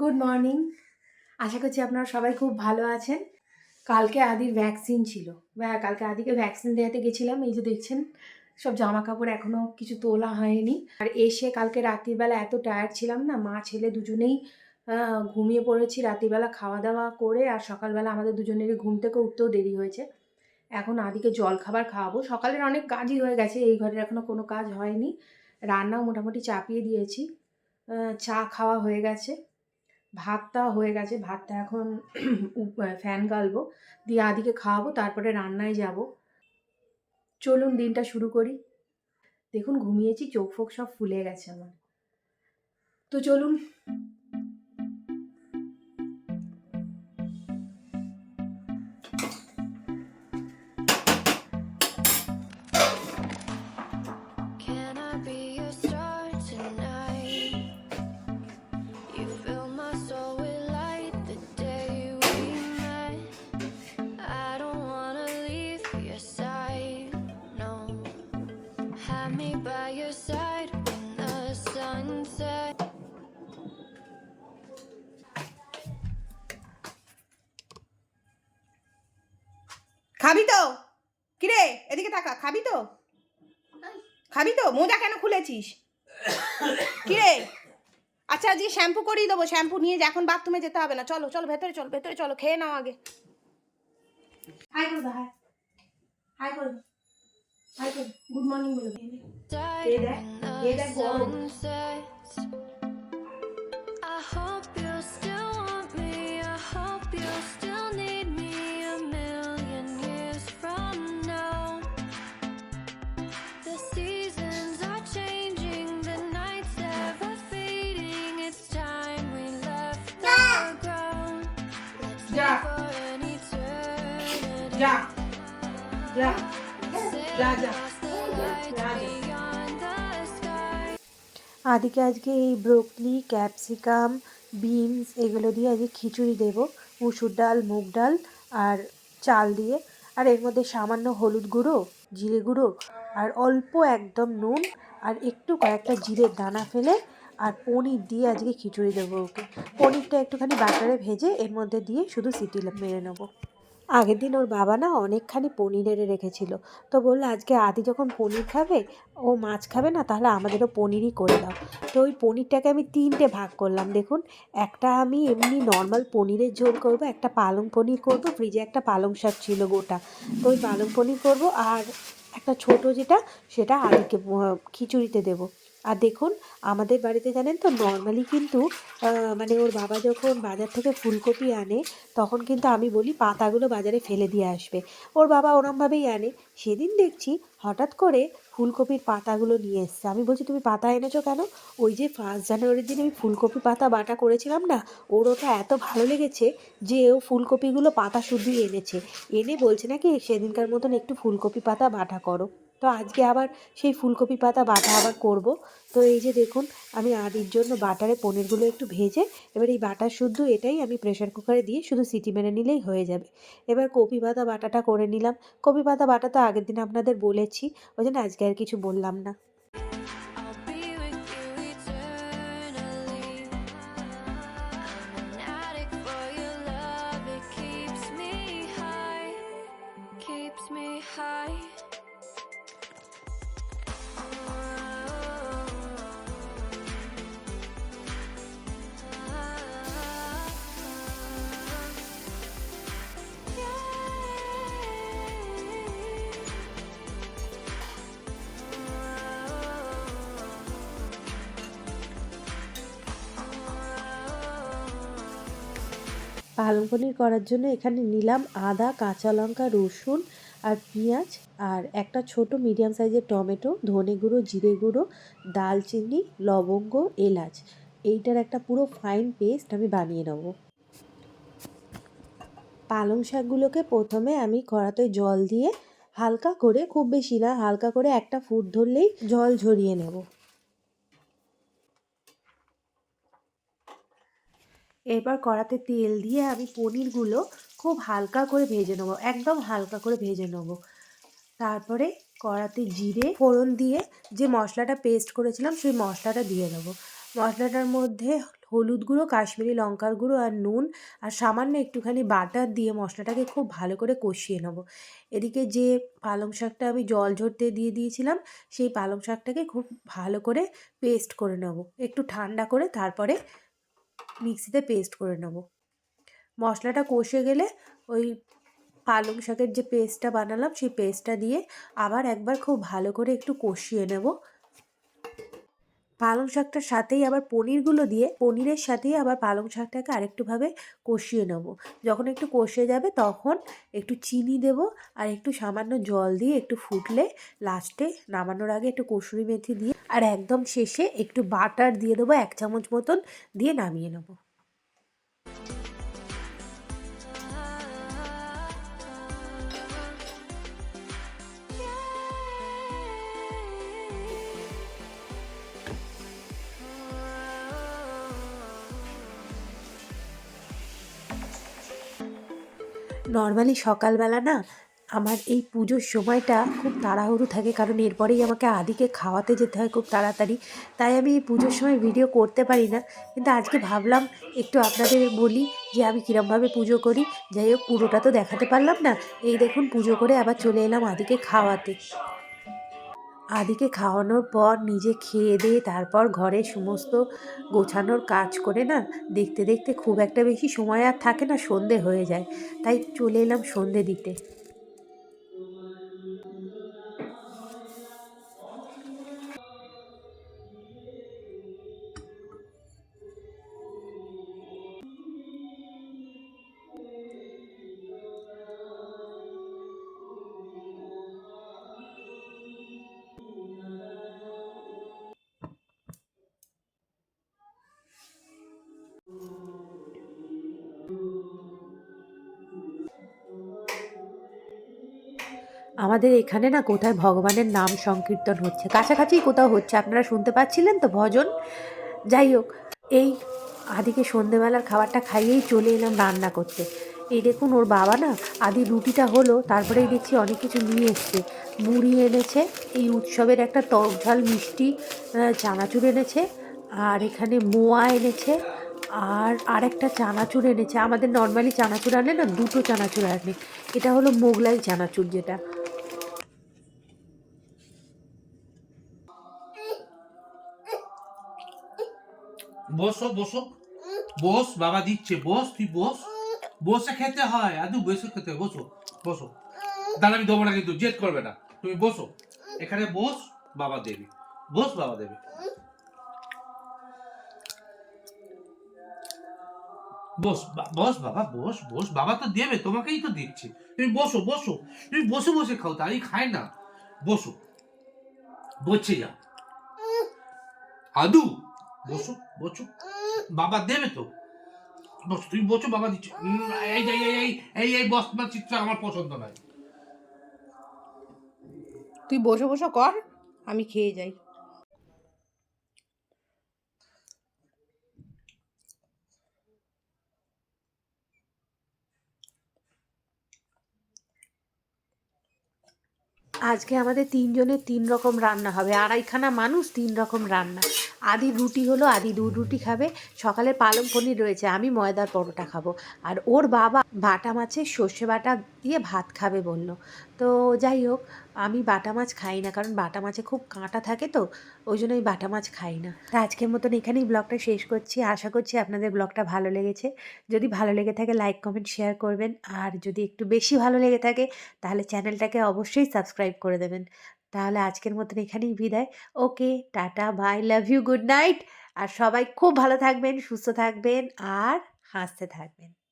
Good morning আশা করছি আপনারা সবাই খুব ভালো আছেন। কালকে আদির ভ্যাকসিন ছিল। কালকে আদিকে ভ্যাকসিন দেওয়াতে গেছিলাম, এই যে দেখছেন, সব জামা কাপড় এখনও কিছু তোলা হয়নি। আর এসে কালকে রাত্রিবেলা এত টায়ার্ড ছিলাম না, মা, ছেলে দুজনেই ঘুমিয়ে পড়েছি রাত্রিবেলা খাওয়া দাওয়া করে, আর সকালবেলা আমাদের দুজনেরই ঘুম থেকে উঠতেও দেরি হয়েছে। এখন আদিকে জল খাবার খাওয়াবো। সকালের অনেক কাজই হয়ে গেছে, এই ঘরের এখনও কোনো কাজ হয়নি। রান্নাও মোটামুটি চাপিয়ে দিয়েছি। চা খাওয়া হয়ে গেছে। ভাতটা হয়ে গেছে, ভাতটা এখন ফ্যান গালবো, দিয়ে আদিকে খাওয়াবো, তারপরে রান্নায় যাব। চলুন দিনটা শুরু করি। দেখুন, ঘুমিয়েছি চোখ ফোক সব ফুলে গেছে আমার। তো চলুন Have me by your side when the sun sets. খাবি তো? কিরে এদিকে তাকা খাবি তো? খাবি তো? মোজা কেন খুলেছিস? কিরে? আচ্ছা আজকে শ্যাম্পু করিয়ে দেবো শ্যাম্পু নিয়ে এখন বাথরুমে যেতে হবে না। চলো চলো ভেতরে চলো ভেতরে চলো খেয়ে নাও আগে। হাই করে দাও হাই। হাই করে দাও হাই করে গুড মর্নিং বলে দাও side Yeah, that- when yeah, the that go. sun sets. I hope you still want me. I hope you still need me a million years from now. The seasons are changing, the nights ever fading. It's time we left the ground. Let's Yeah. আদিকে আজকে এই broccoli, capsicum, beans এগুলো দিয়ে আজকে খিচুড়ি দেব। মুসুর ডাল, মুগ ডাল আর চাল দিয়ে। আর এর মধ্যে সামান্য হলুদ গুঁড়ো, জিরে গুঁড়ো আর অল্প একদম নুন আর একটু কয়েকটা জিরের দানা ফেলে আর পনির দিয়ে আজকে খিচুড়ি দেবো ওকে। পনিরটা একটুখানি বাটারে ভেজে এর মধ্যে দিয়ে শুধু সিটি মেরে নেব। আগের দিন ওর বাবা না অনেকখানি পনির এনে রেখেছিল। তো বলল, আজকে আদি যখন পনির খাবে, ও মাছ খাবে না, তাহলে আমাদেরও পনিরই করে দাও। তো ওই পনিরটাকে আমি তিনটে ভাগ করলাম। দেখুন, একটা আমি এমনি নর্মাল পনিরের ঝোল করব, একটা পালং পনির করব ফ্রিজে একটা পালং শাক ছিল গোটা। তো ওই পালং পনির করব আর একটা ছোট যেটা, সেটা আদিকে খিচুড়িতে দেব। আর দেখুন, আমাদের বাড়িতে জানেন তো নর্মালি কিন্তু মানে ওর বাবা যখন বাজার থেকে ফুলকপি আনে, তখন কিন্তু আমি বলি পাতাগুলো বাজারে ফেলে দিয়ে আসবে। ওর বাবা ওরমভাবেই আনে। সেদিন দেখছি হঠাৎ করে ফুলকপির পাতাগুলো নিয়ে এসছে। আমি বলছি, তুমি পাতা এনেছো কেন? ওই যে ফার্স্ট জানুয়ারির দিন আমি ফুলকপি পাতা বাটা করেছিলাম না, ওর ওটা এত ভালো লেগেছে যে ও ফুলকপিগুলো পাতা শুধুই এনেছে। এনে বলছে নাকি, সেদিনকার মতন একটু ফুলকপি পাতা বাটা করো। তো আজকে আবার সেই ফুলকপি পাতা বাটা আবার করব। তো এই যে দেখুন, আমি আদির জন্য বাটারে পনিরগুলো একটু ভেজে, এবার এই বাটার শুদ্ধ এটাই আমি প্রেশার কুকারে দিয়ে শুধু সিটি মেরে নিলেই হয়ে যাবে। এবার কপি পাতা বাটাটা করে নিলাম। কপি পাতা বাটা তো আগের দিন আপনাদের বলেছি, ওই জন্য আজকে আর কিছু বললাম না। পালং পনির করার জন্য এখানে নিলাম আদা, কাঁচা লঙ্কা, রসুন আর পেঁয়াজ। আর একটা ছোট মিডিয়াম সাইজের টমেটো, ধনে গুঁড়ো, জিরে গুঁড়ো, দালচিনি, লবঙ্গ, এলাচ। এইটার একটা পুরো ফাইন পেস্ট আমি বানিয়ে নেব। পালং শাকগুলোকে প্রথমে আমি কড়াতে জল দিয়ে হালকা করে, খুব বেশি না, হালকা করে একটা ফুট ধরলেই জল ঝরিয়ে নেব। এরপর কড়াতে তেল দিয়ে আমি পনিরগুলো খুব হালকা করে ভেজে নেব, একদম হালকা করে ভেজে নেব। তারপরে কড়াতে জিরে, ফোড়ন দিয়ে যে মশলাটা পেস্ট করেছিলাম সেই মশলাটা দিয়ে দেবো মশলাটার মধ্যে হলুদ গুঁড়ো, কাশ্মীরি লঙ্কার গুঁড়ো আর নুন আর সামান্য একটুখানি বাটার দিয়ে মশলাটাকে খুব ভালো করে কষিয়ে নেব। এদিকে যে পালং শাকটা আমি জল ঝরতে দিয়ে দিয়েছিলাম, সেই পালং শাকটাকে খুব ভালো করে পেস্ট করে নেব। একটু ঠান্ডা করে তারপরে মিক্সিতে পেস্ট করে নেব। মশলাটা কষে গেলে ওই পালং শাকের যে পেস্টটা বানালাম, সেই পেস্টটা দিয়ে আবার একবার খুব ভালো করে একটু কষিয়ে নেব। পালং শাকটার সাথেই আবার পনিরগুলো দিয়ে পনিরের সাথেই আবার পালং শাকটাকে আরেকটুভাবে কষিয়ে নেব। যখন একটু কষে যাবে তখন একটু চিনি দেব আর একটু সামান্য জল দিয়ে একটু ফুটলে লাস্টে নামানোর আগে একটু কসুরি মেথি দিয়ে আর একদম শেষে একটু বাটার দিয়ে দেবো এক চামচ মতন দিয়ে নামিয়ে নেব। নর্মালি সকালবেলা না আমার এই পুজোর সময়টা খুব তাড়াহুড়ো থাকে কারণ এরপরেই আমাকে আদিকে খাওয়াতে যেতে হয় খুব তাড়াতাড়ি। তাই আমি এই পুজোর সময় ভিডিও করতে পারি না। কিন্তু আজকে ভাবলাম একটু আপনাদের বলি যে আমি কীরমভাবে পুজো করি। যাই হোক পুরোটা তো দেখাতে পারলাম না। এই দেখুন পুজো করে আবার চলে এলাম আদিকে খাওয়াতে। আদিকে খাওয়ানোর পর নিজে খেয়ে দিয়ে তারপর ঘরে সমস্ত গোছানোর কাজ করে না, দেখতে দেখতে খুব একটা বেশি সময় আর থাকে না, সন্ধে হয়ে যায়। তাই চলে এলাম সন্ধে দিতে। আমাদের এখানে না কোথায় ভগবানের নাম সংকীর্তন হচ্ছে? কাছাকাছি কোথাও হচ্ছে? আপনারা শুনতে পাচ্ছিলেন তো ভজন? যাই হোক, এই আদিকে সন্ধেবেলার খাবারটা খাইয়েই চলে এলাম রান্না করতে। এই দেখুন ওর বাবা না আদি রুটিটা হলো তারপরেই দেখছি অনেক কিছু নিয়ে এসছে। মুড়ি এনেছে, এই উৎসবের একটা টক ঝাল মিষ্টি চানাচুর এনেছে, আর এখানে মোয়া এনেছে, আর আরেকটা চানাচুর এনেছে। আমাদের নর্মালি চানাচুর আনে না, দুটো চানাচুর আনে। এটা হলো মোগলাই চানাচুর যেটা। বসো বসো। বস, বাবা দিচ্ছে। বস, তুই বস। বসে খেতে হয়। আদু, বসে খেতে হয়। বসো বসো। দাঁড়া আমি দেবো না কিন্তু, জেদ করবে না। তুমি বসো। এখানে বস, বাবা দেবে। বস, বাবা দেবে। বস বস, বাবা, বস বস। বাবা তো দেবে, তোমাকেই তো দিচ্ছে। তুমি বসো বসো। তুমি বসে বসে খাও তাই খায় না। বসো। বসে যাও। আদু বসো বসো। বাবা দেবে তো। বস তুই বসো, বাবা দিচ্ছে। এই এই এই এই এই বস চিত্র আমার পছন্দ নয়। তুই বসে বসে কর, আমি খেয়ে যাই। আজকে আমাদের তিনজনের তিন রকম রান্না হবে। আড়াইখানা মানুষ তিন রকম রান্না। আদি রুটি হলো, আদি দু রুটি খাবে। সকালে পালং পনির রয়েছে, আমি ময়দার পরোটা খাব। আর ওর বাবা বাটা মাছের সর্ষে বাটা দিয়ে ভাত খাবে বলল। তো যাই হোক, আমি বাটা মাছ খাই না, কারণ বাটা মাছে খুব কাঁটা থাকে তো, ওই জন্য আমি বাটা মাছ খাই না। তা আজকের মতন এখানেই ব্লগটা শেষ করছি। আশা করছি আপনাদের ব্লগটা ভালো লেগেছে। যদি ভালো লেগে থাকে, লাইক, কমেন্ট, শেয়ার করবেন। আর যদি একটু বেশি ভালো লেগে থাকে, তাহলে চ্যানেলটাকে অবশ্যই সাবস্ক্রাইব করে দেবেন। তাহলে আজকের মতন এখানেই বিদায়। Okay, tata, bye, love you, good night. আর সবাই খুব ভালো থাকবেন, সুস্থ থাকবেন, আর হাসতে থাকবেন।